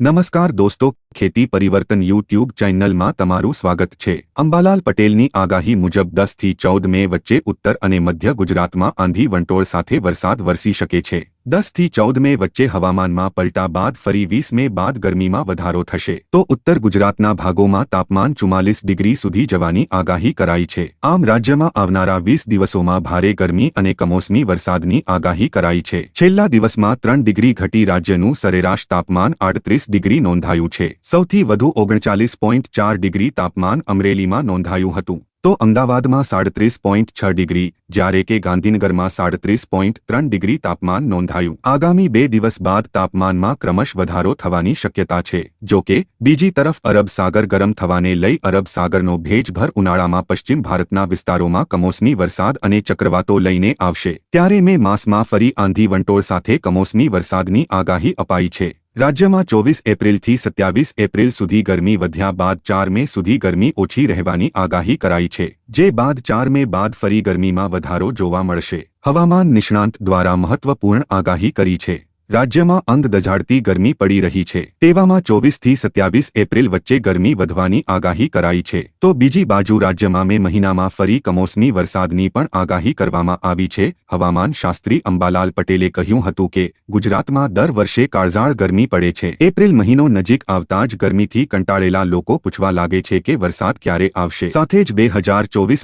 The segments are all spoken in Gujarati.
નમસ્કાર દોસ્તો, ખેતી પરિવર્તન યુટ્યુબ ચેનલમાં તમારું સ્વાગત છે. અંબાલાલ પટેલની આગાહી મુજબ દસથી ચૌદ મે વચ્ચે ઉત્તર અને મધ્ય ગુજરાતમાં આંધી વંટોળ સાથે વરસાદ વરસી શકે છે. દસથી ચૌદ મે વચ્ચે હવામાનમાં પલટા બાદ ફરી વીસ મે બાદ ગરમીમાં વધારો થશે. તો ઉત્તર ગુજરાતના ભાગોમાં તાપમાન ચુમ્માલીસ ડિગ્રી સુધી જવાની આગાહી કરાઈ છે. આમ રાજ્યમાં આવનારા વીસ દિવસોમાં ભારે ગરમી અને કમોસમી વરસાદની આગાહી કરાઈ છે. છેલ્લા દિવસમાં ત્રણ ડિગ્રી ઘટી રાજ્યનું સરેરાશ તાપમાન આડત્રીસ ડિગ્રી નોંધાયું છે. સૌથી વધુ ઓગણચાલીસ પોઈન્ટ ચાર ડિગ્રી તાપમાન અમરેલીમાં નોંધાયું હતું. તો અમદાવાદમાં સાડત્રીસ પોઈન્ટ છ ડિગ્રી, જ્યારે કે ગાંધીનગરમાં સાડત્રીસ પોઈન્ટ ત્રણ ડિગ્રી તાપમાન નોંધાયું. આગામી બે દિવસ બાદ તાપમાનમાં ક્રમશ વધારો થવાની શક્યતા છે. જો કે, બીજી તરફ અરબ સાગર ગરમ થવાને લઈ અરબ સાગરનો ભેજભર ઉનાળામાં પશ્ચિમ ભારતના વિસ્તારોમાં કમોસમી વરસાદ અને ચક્રવાતો લઈને આવશે. ત્યારે મે માસમાં ફરી આંધી વંટોળ સાથે કમોસમી વરસાદની આગાહી અપાઈ છે. રાજ્યમાં ચોવીસ એપ્રિલથી સત્યાવીસ એપ્રિલ સુધી ગરમી વધ્યા બાદ ચાર મે સુધી ગરમી ઓછી રહેવાની આગાહી કરાઈ છે. જે બાદ ચાર મે બાદ ફરી ગરમીમાં વધારો જોવા મળશે. હવામાન નિષ્ણાંત દ્વારા મહત્વપૂર્ણ આગાહી કરી છે. રાજ્યમાં અંગ દઝાડતી ગરમી પડી રહી છે. તેવામાં ચોવીસથી સત્યાવીસ એપ્રિલ વચ્ચે ગરમી વધવાની આગાહી કરાઈ છે. તો બીજી બાજુ રાજ્યમાં મે મહિનામાં ફરી કમોસમી વરસાદની પણ આગાહી કરવામાં આવી છે. હવામાન શાસ્ત્રી અંબાલાલ પટેલે કહ્યું હતું કે, ગુજરાતમાં દર વર્ષે કાળઝાળ ગરમી પડે છે. એપ્રિલ મહિનો નજીક આવતા જ ગરમીથી કંટાળેલા લોકો પૂછવા લાગે છે કે વરસાદ ક્યારે આવશે. સાથે જ બે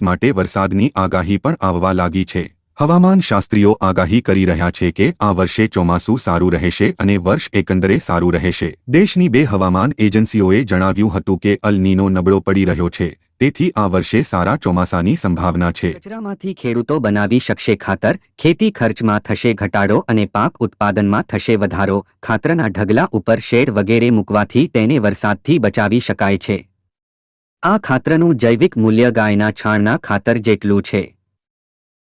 માટે વરસાદની આગાહી પણ આવવા લાગી છે. હવામાન શાસ્ત્રીઓ આગાહી કરી રહ્યા છે કે આ વર્ષે ચોમાસું સારું રહેશે અને વર્ષ એકંદરે સારું રહેશે. દેશની બે હવામાન એજન્સીઓએ જણાવ્યું હતું કે અલ નીનો નબળો પડી રહ્યો છે. તેથી આ વર્ષે સારા ચોમાસાની સંભાવના છે. કચરામાંથી ખેડૂતો બનાવી શકશે ખાતર, ખેતી ખર્ચમાં થશે ઘટાડો અને પાક ઉત્પાદનમાં થશે વધારો. ખાતરના ઢગલા ઉપર શેડ વગેરે મૂકવાથી તેને વરસાદથી બચાવી શકાય છે. આ ખાતરનું જૈવિક મૂલ્ય ગાયના છાણના ખાતર જેટલું છે.